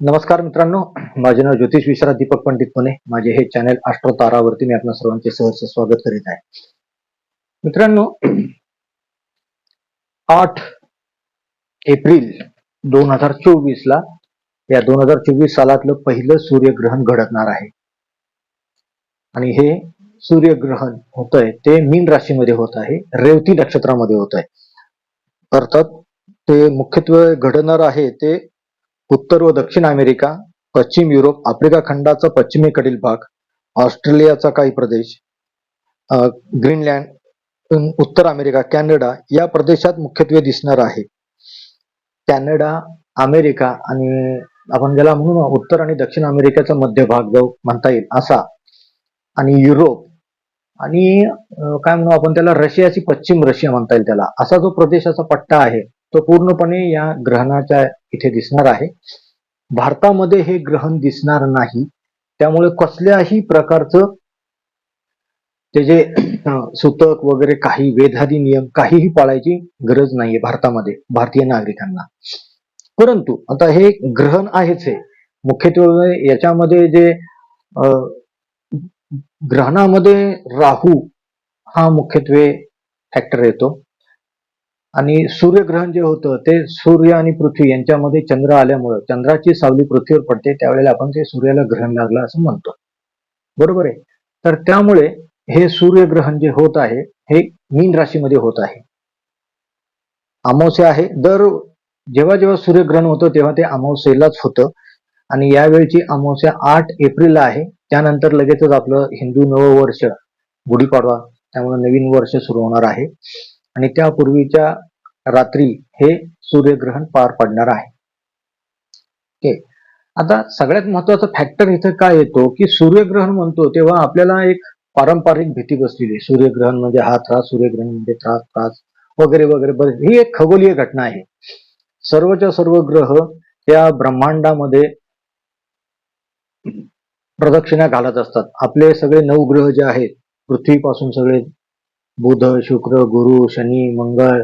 नमस्कार मित्रांनो माझे नाव ज्योतिष विश्रात दीपक पंडित पुणे. माझे हे चॅनल अष्ट्रो तारावरती मी आपल्या सर्वांचे सहर्ष स्वागत करीत आहे. मित्रांनो आठ एप्रिल दोन हजार चोवीस ला या दोन हजार चोवीस सालातलं पहिलं सूर्यग्रहण घडणार आहे. आणि हे सूर्यग्रहण होत आहे ते मीन राशीमध्ये होत आहे रेवती नक्षत्रामध्ये होत आहे अर्थात ते मुख्यत्वे घडणार आहे ते उत्तर व दक्षिण अमेरिका पश्चिम युरोप आफ्रिका खंडाचा पश्चिमेकडील भाग ऑस्ट्रेलियाचा काही प्रदेश अं, ग्रीनलँड उत्तर अमेरिका कॅनडा या प्रदेशात मुख्यत्वे दिसणार आहे. कॅनडा अमेरिका आणि आपण ज्याला म्हणू उत्तर आणि दक्षिण अमेरिकेचा मध्य भाग जो म्हणता येईल असा. आणि युरोप आणि काय म्हणू आपण त्याला रशियाची पश्चिम रशिया म्हणता येईल त्याला. असा जो प्रदेशाचा पट्टा आहे तो पूर्णपणे या ग्रहणाच्या इथे दिसणार आहे. भारतामध्ये हे ग्रहण दिसणार नाही. त्यामुळे कसल्याही प्रकारचं ते जे सुतक वगैरे काही वेधादी नियम काहीही पाळायची गरज नाहीये भारतामध्ये भारतीय नागरिकांना. परंतु आता हे ग्रहण आहेच आहे मुख्यत्वे याच्यामध्ये जे अं, ग्रहणामध्ये राहू हा मुख्यत्वे फॅक्टर येतो. आणि सूर्यग्रहण जे होतं ते सूर्य आणि पृथ्वी यांच्यामध्ये चंद्र आल्यामुळं चंद्राची सावली पृथ्वीवर पडते त्यावेळेला आपण ते सूर्याला ग्रहण लागलं असं म्हणतो. बरोबर आहे? तर त्यामुळे हे सूर्यग्रहण जे होत आहे हे मीन राशीमध्ये होत आहे. अमावस्या आहे. दर जेव्हा जेव्हा सूर्यग्रहण होतं तेव्हा ते अमावस्येलाच होतं. आणि यावेळची अमावस्या आठ एप्रिलला आहे. त्यानंतर लगेचच आपलं हिंदू नववर्ष गुढीपाडवा त्यामुळे नवीन वर्ष सुरू होणार आहे. आणि त्यापूर्वीच्या रात्री हे सूर्यग्रहण पार पडणार आहे. ओके आता सगळ्यात महत्त्वाचा फॅक्टर इथं काय येतो की सूर्यग्रहण म्हणतो तेव्हा आपल्याला एक पारंपरिक भीती बसलेली सूर्यग्रहण म्हणजे हा त्रास सूर्यग्रहण म्हणजे त्रास त्रास वगैरे वगैरे. बरेच ही एक खगोलीय घटना आहे. सर्वच्या सर्व ग्रह त्या ब्रह्मांडामध्ये प्रदक्षिणा घालत असतात. आपले सगळे नऊ ग्रह जे आहेत पृथ्वीपासून सगळे बुध शुक्र गुरु शनी मंगळ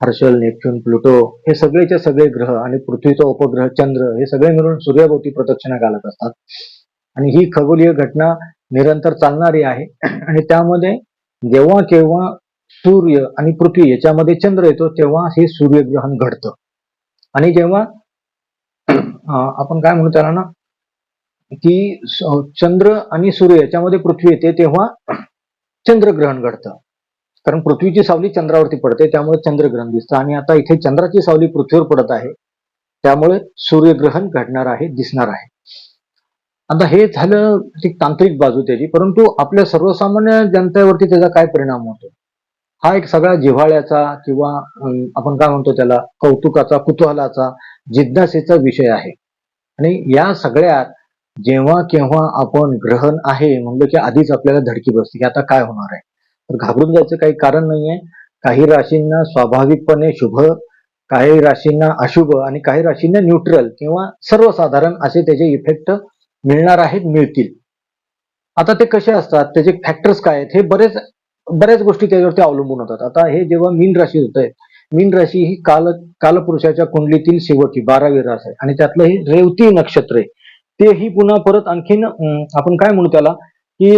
हर्षल नेपच्यून प्लुटो हे सगळेचे सगळे ग्रह आणि पृथ्वीचा उपग्रह चंद्र हे सगळे मिळून सूर्याभोवती प्रदक्षिणा घालत असतात. आणि ही खगोलीय घटना निरंतर चालणारी आहे. आणि त्यामध्ये जेव्हा केव्हा सूर्य आणि पृथ्वी याच्यामध्ये चंद्र येतो तेव्हा हे सूर्यग्रहण घडतं. आणि जेव्हा आपण काय म्हणू त्याला ना की चंद्र आणि सूर्य याच्यामध्ये पृथ्वी येते तेव्हा चंद्रग्रहण घडतं. कारण पृथ्वीची सावली चंद्रावरती पडते त्यामुळे चंद्रग्रहण दिसतं. आणि आता इथे चंद्राची सावली पृथ्वीवर पडत आहे त्यामुळे सूर्यग्रहण घडणार आहे दिसणार आहे. आता हे झालं ती तांत्रिक बाजू त्याची परंतु आपल्या सर्वसामान्य जनतेवरती त्याचा काय परिणाम होतो? हा एक सगळा जिव्हाळ्याचा किंवा आपण काय म्हणतो त्याला कौतुकाचा कुतूहलाचा जिज्ञासेचा विषय आहे. आणि या सगळ्यात जेव्हा केव्हा आपण ग्रहण आहे म्हणलं की आधीच आपल्याला धडकी बसते की आता काय होणार आहे? तर घाबरून जायचं काही कारण नाहीये. काही राशींना स्वाभाविकपणे शुभ काही राशींना अशुभ आणि काही राशींना न्यूट्रल किंवा सर्वसाधारण असे त्याचे इफेक्ट मिळणार आहेत मिळतील. आता ते कसे असतात? त्याचे फॅक्टर्स काय आहेत? हे बरेच बऱ्याच गोष्टी त्याच्यावरती अवलंबून होतात. आता हे जेव्हा मीन राशी होत आहे मीन राशी ही काल कालपुरुषाच्या कुंडलीतील शेवटची बारावी रास आहे. आणि त्यातलं हे रेवती नक्षत्र आहे. तेही पुन्हा परत आणखीन आपण काय म्हणू त्याला? की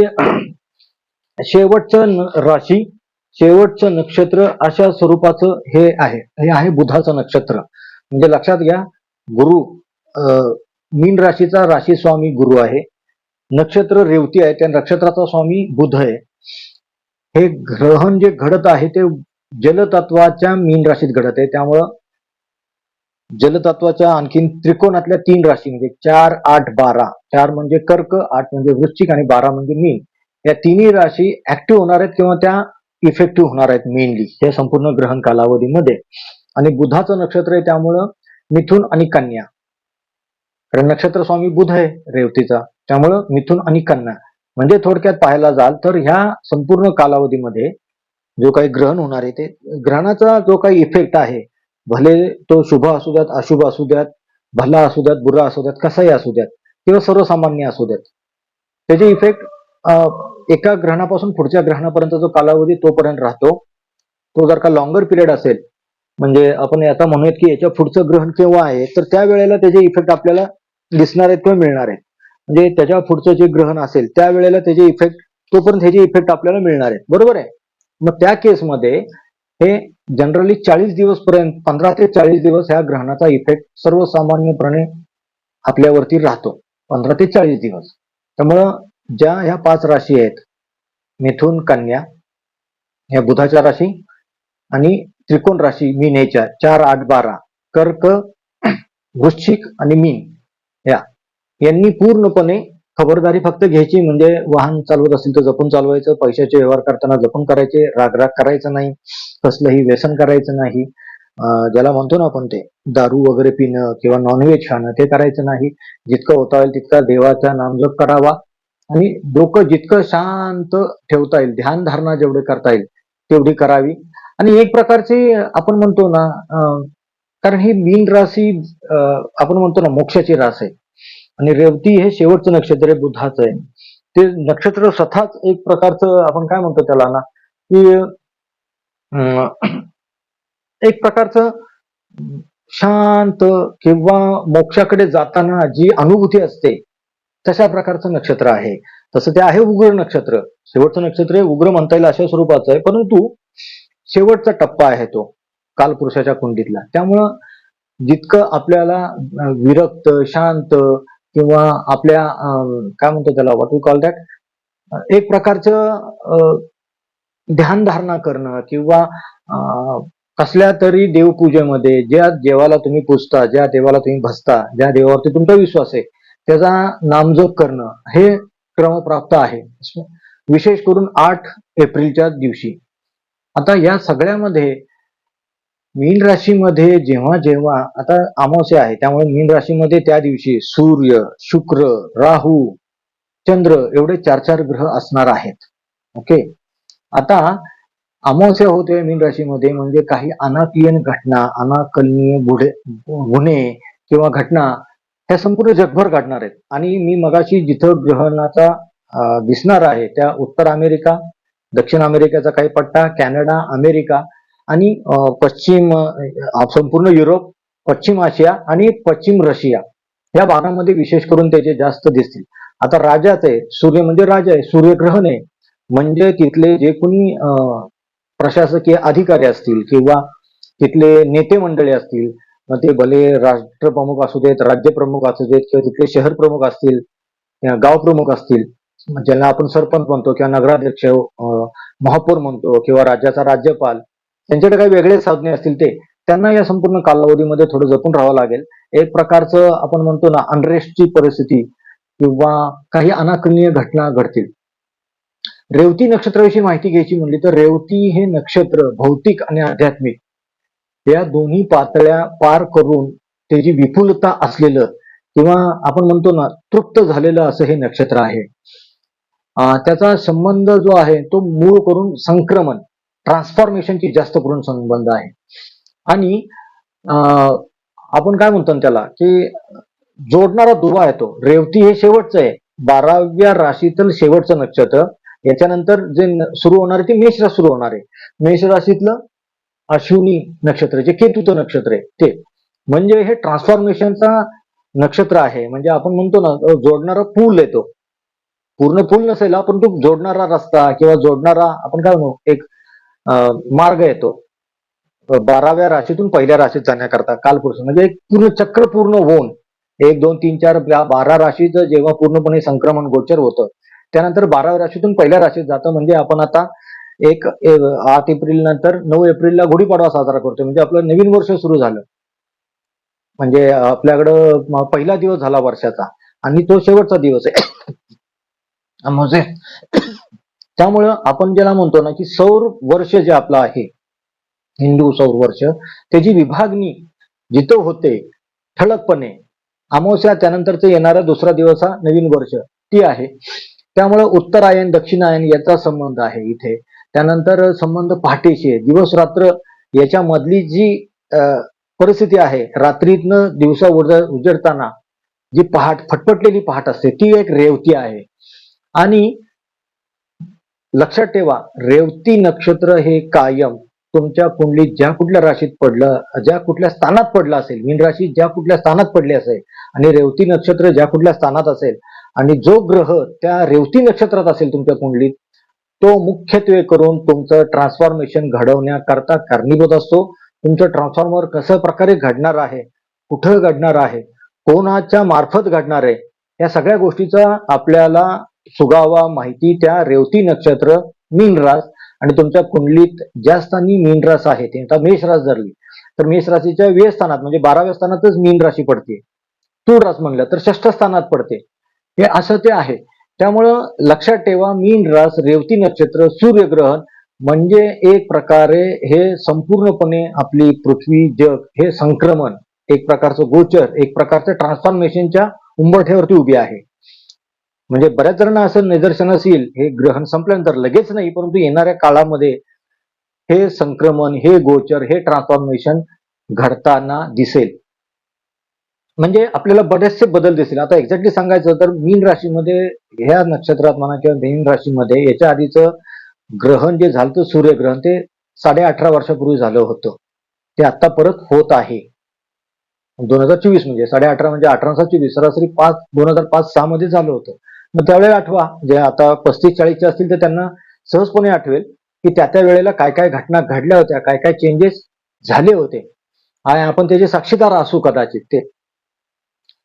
शेवटचं न- राशी शेवटचं नक्षत्र अशा स्वरूपाचं हे आहे. हे आहे बुधाचं नक्षत्र. म्हणजे लक्षात घ्या गुरु अं, मीन राशीचा राशी स्वामी गुरु आहे. नक्षत्र रेवती आहे त्या नक्षत्राचा स्वामी बुध आहे. हे ग्रहण जे घडत आहे ते जलतत्वाच्या मीन राशीत घडत आहे. त्यामुळं जलतत्वाच्या आणखीन त्रिकोणातल्या तीन राशी म्हणजे चार आठ बारा. चार म्हणजे कर्क आठ म्हणजे वृश्चिक आणि बारा म्हणजे मीन. या तिन्ही राशी ऍक्टिव्ह होणार आहेत किंवा त्या इफेक्टिव्ह होणार आहेत मेनली या संपूर्ण ग्रहण कालावधीमध्ये. आणि बुधाचं नक्षत्र आहे त्यामुळं मिथुन आणि कन्या. कारण नक्षत्र स्वामी बुध आहे रेवतीचा. त्यामुळं मिथुन आणि कन्या. म्हणजे थोडक्यात पाहायला जाल तर ह्या संपूर्ण कालावधीमध्ये जो काही ग्रहण होणार आहे ते ग्रहणाचा जो काही इफेक्ट आहे भले तो शुभ असू द्यात अशुभ असू द्यात भला असू द्यात बुरा असू द्यात कसाही असू द्यात किंवा सर्वसामान्य असू द्यात त्याचे इफेक्ट एका ग्रहणापासून पुढच्या ग्रहणापर्यंत जो कालावधी तोपर्यंत राहतो तो जर का लॉंगर पिरियड असेल म्हणजे आपण आता म्हणूयात की याच्या पुढचं ग्रहण केव्हा आहे तर त्या वेळेला त्याचे इफेक्ट आपल्याला दिसणार आहेत किंवा मिळणार आहेत. म्हणजे त्याच्या पुढचं जे ग्रहण असेल त्यावेळेला त्याचे इफेक्ट तोपर्यंत ह्याचे इफेक्ट आपल्याला मिळणार आहेत. बरोबर आहे? मग त्या केसमध्ये हे जनरली चाळीस दिवस पर्यंत पंधरा ते चाळीस दिवस ह्या ग्रहणाचा इफेक्ट सर्वसामान्यपणे आपल्यावरती राहतो. पंधरा ते चाळीस दिवस. त्यामुळं ज्या ह्या पाच राशी आहेत मिथुन कन्या ह्या बुधाच्या राशी आणि त्रिकोण राशी मीनेच्या चार आठ बारा कर्क वृश्चिक आणि मीन या. यांनी पूर्णपणे खबरदारी फक्त घ्यायची म्हणजे वाहन चालवत असेल तर जपून चालवायचं पैशाचे व्यवहार करताना जपून करायचे रागराग करायचं नाही कसलंही व्यसन करायचं नाही ज्याला म्हणतो ना आपण ते दारू वगैरे पिणं किंवा नॉनव्हेज खाणं ते करायचं नाही. जितकं होता येईल तितका देवाचा नामजप करावा. आणि डोकं जितकं शांत ठेवता येईल ध्यान धारणा जेवढे करता येईल तेवढी करावी. आणि एक प्रकारची आपण म्हणतो ना कारण ही मीन राशी अं, आपण म्हणतो ना मोक्षाची रास आहे. आणि रेवती हे शेवटचं नक्षत्र आहे बुधाचं आहे. ते नक्षत्र स्वतःच एक प्रकारचं आपण काय म्हणतो त्याला ना की एक प्रकारचं शांत किंवा मोक्षाकडे जाताना जी अनुभूती असते तशा प्रकारचं नक्षत्र आहे? तसं ते आहे उग्र नक्षत्र. शेवटचं नक्षत्र हे उग्र म्हणता येईल अशा स्वरूपाचं आहे परंतु शेवटचा टप्पा आहे तो कालपुरुषाच्या कुंडीतला. त्यामुळं जितकं आपल्याला विरक्त शांत किंवा आपल्या अं, काय म्हणतो त्याला वॉट यू कॉल दॅट एक प्रकारचं अं, ध्यानधारणा करणं किंवा कसल्या तरी देवपूजेमध्ये ज्या देवाला तुम्ही पुजता ज्या देवाला तुम्ही भसता ज्या देवावरती तुमचा विश्वास आहे त्याचा नामजप करणं हे क्रमप्राप्त आहे. विशेष करून आठ एप्रिलच्या दिवशी. आता या सगळ्यामध्ये मीन राशीमध्ये जेव्हा जेव्हा आता अमावस्या आहे त्यामुळे मीन राशीमध्ये त्या दिवशी सूर्य शुक्र राहू चंद्र एवढे चार चार ग्रह असणार आहेत. ओके? आता अमावस्या होते मीन राशीमध्ये म्हणजे काही अनाकलीय घटना अनाकलनीय गुढे गुन्हे किंवा घटना ह्या संपूर्ण जगभर काढणार आहेत. आणि मी मगाशी जिथं ग्रहणाचा दिसणार आहे त्या उत्तर अमेरिका दक्षिण अमेरिकेचा काही पट्टा कॅनडा अमेरिका आणि पश्चिम संपूर्ण युरोप पश्चिम आशिया आणि पश्चिम रशिया या भागामध्ये विशेष करून त्याचे जास्त दिसतील. आता राजाच आहे सूर्य म्हणजे राजा आहे सूर्यग्रहण आहे. म्हणजे तिथले जे कोणी प्रशासकीय अधिकारी असतील किंवा तिथले नेते मंडळी असतील मग ते भले राष्ट्रप्रमुख असू देत राज्यप्रमुख असू देत किंवा तिथले शहर प्रमुख असतील गाव प्रमुख असतील ज्यांना आपण सरपंच म्हणतो किंवा नगराध्यक्ष महापौर म्हणतो किंवा राज्याचा राज्यपाल त्यांच्याकडे काही वेगळे साधने असतील ते त्यांना या संपूर्ण कालावधीमध्ये थोडं जपून राहावं लागेल. एक प्रकारचं आपण म्हणतो ना अनरेस्टची परिस्थिती किंवा काही अनाकलनीय घटना घडतील. रेवती नक्षत्राविषयी माहिती घ्यायची म्हणली तर रेवती हे नक्षत्र भौतिक आणि आध्यात्मिक. या दोन्ही पातळ्या पार करून त्याची विपुलता असलेलं किंवा आपण म्हणतो ना तृप्त झालेलं असं हे नक्षत्र आहे. त्याचा संबंध जो आहे तो मूळ करून संक्रमण ट्रान्सफॉर्मेशनची जास्त करून संबंध आहे. आणि अं, आपण काय म्हणतो त्याला की जोडणारा दुवा आहे तो. रेवती हे शेवटचं आहे. बाराव्या राशीतील शेवटचं नक्षत्र. याच्यानंतर जे सुरू होणार आहे ते मेष राशी सुरू होणार आहे. मेष राशीतलं अश्विनी नक्षत्र जे केतूचं नक्षत्र आहे ते. म्हणजे हे ट्रान्सफॉर्मेशनचा नक्षत्र आहे. म्हणजे आपण म्हणतो ना जोडणारा पूल आहे तो. पूर्ण पूल नसेल हा, पण तो जोडणारा रस्ता किंवा जोडणारा आपण काय म्हणू एक मार्ग येतो बाराव्या राशीतून पहिल्या राशीत जाण्याकरता कालपुरुष. म्हणजे एक पूर्ण चक्र पूर्ण होऊन एक दोन तीन चार बारा राशीचं जेव्हा पूर्णपणे संक्रमण गोचर होतं त्यानंतर बाराव्या राशीतून पहिल्या राशीत जातं. म्हणजे आपण आता एक आठ एप्रिल नंतर नऊ एप्रिलला गुढीपाडवा साजरा करतो म्हणजे आपलं नवीन वर्ष सुरू झालं. म्हणजे आपल्याकडं पहिला दिवस झाला वर्षाचा. आणि तो शेवटचा दिवस आहे. म्हणजे त्यामुळं आपण ज्याला म्हणतो ना की सौर वर्ष जे आपलं आहे हिंदू सौर वर्ष त्याची विभागणी जिथं होते ठळकपणे अमावस्या त्यानंतरचं येणारा दुसरा दिवस हा नवीन वर्ष ती आहे. त्यामुळे उत्तरायण दक्षिणायन याचा संबंध आहे इथे. त्यानंतर संबंध पहाटेशी आहे. दिवस रात्र याच्यामधली जी अं, परिस्थिती आहे रात्रीतनं दिवसा उज- उजडताना जी पहाट फटफटलेली पहाट असते ती एक रेवती आहे. आणि लक्षात ठेवा रेवती नक्षत्र हे कायम तुमच्या कुंडलीत ज्या कुठल्या राशीत पडलं ज्या कुठल्या स्थानात पडलं असेल मीन राशी ज्या कुठल्या स्थानात पडली असेल आणि रेवती नक्षत्र ज्या कुठल्या स्थानात असेल आणि जो ग्रह त्या रेवती नक्षत्रात असेल तुमच्या कुंडलीत तो मुख्यत्वे करून तुमचं ट्रान्सफॉर्मेशन घडवण्याकरता कारणीभूत असतो. तुमचं ट्रान्सफॉर्मर कसं प्रकारे घडणार आहे? कुठं घडणार आहे? कोणाच्या मार्फत घडणार आहे? या सगळ्या गोष्टीचा आपल्याला सुगावा माहिती त्या रेवती नक्षत्र मीनरास आणि तुमच्या कुंडलीत ज्या स्थानी मीनरास आहे. ते आता धरली. तर मेष राशीच्या व्यय स्थानात म्हणजे बाराव्या स्थानातच मीन राशी पडते. तूळ रास म्हणलं तर षष्ठ स्थानात पडते. हे असं ते आहे. त्यामुळं लक्षात ठेवा मीन रास रेवती नक्षत्र सूर्यग्रहण म्हणजे एक प्रकारे हे संपूर्णपणे आपली पृथ्वी जग हे संक्रमण एक प्रकारचं गोचर एक प्रकारचं ट्रान्सफॉर्मेशनच्या उंबरठ्यावरती उभी आहे. म्हणजे बऱ्याच जणांना असं निदर्शनास येईल हे ग्रहण संपल्यानंतर लगेच नाही परंतु येणाऱ्या काळामध्ये हे संक्रमण हे गोचर हे ट्रान्सफॉर्मेशन घडताना दिसेल. म्हणजे आपल्याला बरेचसे बदल दिसतील. आता एक्झॅक्टली सांगायचं तर मीन राशीमध्ये ह्या नक्षत्रात म्हणा किंवा मीन राशीमध्ये याच्या आधीचं ग्रहण जे झालं होतं सूर्यग्रहण ते साडे अठरा वर्षापूर्वी झालं होतं. ते आता परत होत आहे. दोन हजार चोवीस म्हणजे साडे अठरा म्हणजे अठरा चोवीस सरासरी पाच दोन हजार पाच सहा मध्ये झालं होतं. मग त्यावेळेला आठवा जे आता पस्तीस चाळीसचे असतील तर त्यांना सहजपणे आठवेल की त्या त्या वेळेला काय काय घटना घडल्या होत्या काय काय चेंजेस झाले होते. आणि आपण त्याचे साक्षीदार असू कदाचित ते.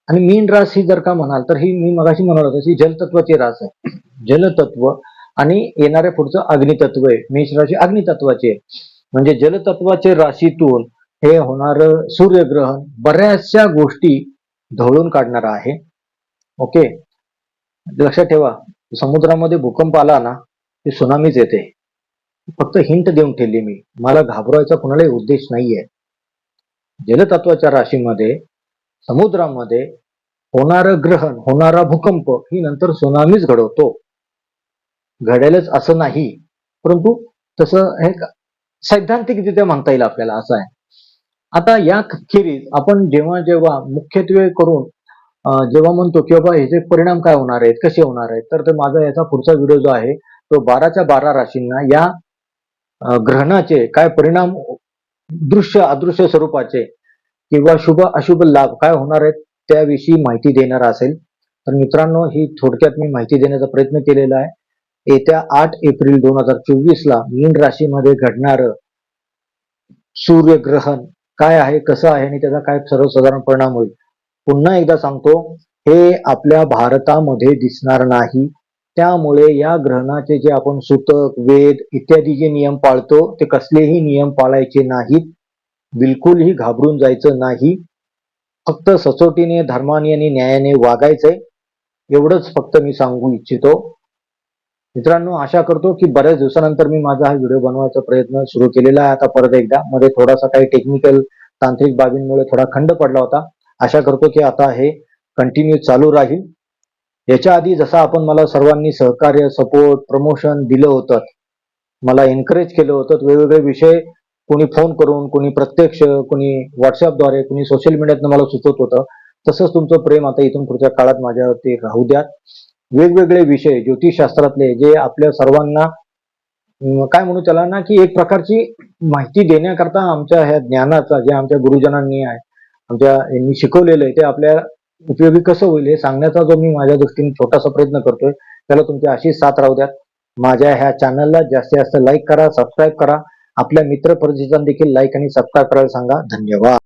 आणि मीन रास ही जर का म्हणाल तर ही मी मगाशी म्हणाल होतो ही जलतत्वाची रास आहे. जलतत्व आणि येणाऱ्या पुढचं अग्नितत्व आहे. मेष राशी अग्नितत्वाची आहे. म्हणजे जलतत्वाचे राशीतून हे होणार सूर्यग्रहण बऱ्याचशा गोष्टी ढवळून काढणार आहे. ओके? लक्षात ठेवा समुद्रामध्ये भूकंप आला ना ते सुनामीच येते. फक्त हिंट देऊन ठेवली मी. मला घाबरवायचा कुणालाही उद्देश नाहीये. जलतत्वाच्या राशीमध्ये समुद्रामध्ये होणारं ग्रहण होणारा भूकंप ही नंतर सुनामीच घडवतो. घडेलच असं नाही. परंतु तसं हे सैद्धांतिकरित्या म्हणता येईल आपल्याला असं आहे. आता या खेरीज आपण जेव्हा जेव्हा मुख्यत्वे करून जेव्हा म्हणतो की बाबा ह्याचे परिणाम काय होणार आहेत कसे होणार आहेत तर ते माझा याचा पुढचा व्हिडिओ जो आहे तो बाराच्या बारा राशींना या ग्रहणाचे काय परिणाम दृश्य अदृश्य स्वरूपाचे किंवा शुभ अशुभ लाभ काय होणार आहेत त्याविषयी माहिती देणार असेल. तर मित्रांनो ही थोडक्यात मी माहिती देण्याचा प्रयत्न केलेला आहे. येत्या आठ एप्रिल दोन हजार चोवीस ला मीन राशीमध्ये घडणारं सूर्यग्रहण काय आहे कसं आहे आणि त्याचा काय सर्वसाधारण परिणाम होईल पुन्हा एकदा सांगतो हे आपल्या भारतामध्ये दिसणार नाही. त्यामुळे या ग्रहणाचे जे आपण सूतक वेद इत्यादी जे नियम पाळतो ते कसलेही नियम पाळायचे नाहीत. बिलकुलही घाबरून जायचं नाही. फक्त सचोटीने धर्माने आणि न्यायाने वागायचंय. एवढंच फक्त मी सांगू इच्छितो. मित्रांनो आशा करतो की बऱ्याच दिवसानंतर मी माझा हा व्हिडिओ बनवायचा प्रयत्न सुरू केलेला आहे. आता परत एकदा मध्ये थोडासा काही टेक्निकल तांत्रिक बाबींमुळे थोडा खंड पडला होता. आशा करतो की आता हे कंटिन्यू चालू राहील. याच्या आधी जसं आपण मला सर्वांनी सहकार्य सपोर्ट प्रमोशन दिलं होतं मला एनकरेज केलं होतं वेगवेगळे विषय कोणी फोन करून कोणी प्रत्यक्ष कोणी व्हॉट्सअपद्वारे कोणी सोशल मीडियातनं मला सुचवत होतं. तसंच तुमचं प्रेम आता इथून पुढच्या काळात माझ्यावरती राहू द्या वेगवेगळे विषय ज्योतिषशास्त्रातले जे आपल्या सर्वांना काय म्हणू त्याला ना की एक प्रकारची माहिती देण्याकरता आमच्या ह्या ज्ञानाचा जे आमच्या गुरुजनांनी आहे आमच्या यांनी शिकवलेलं आहे ते आपल्या उपयोगी कसं होईल हे सांगण्याचा जो मी माझ्या दृष्टीने छोटासा प्रयत्न करतोय त्याला तुमची अशी साथ राहू द्या माझ्या ह्या चॅनलला जास्तीत जास्त लाईक करा सबस्क्राईब करा. आपल्या मित्र परिचितांना देखील लाईक आणि सबस्क्राईब करायला सांगा. धन्यवाद.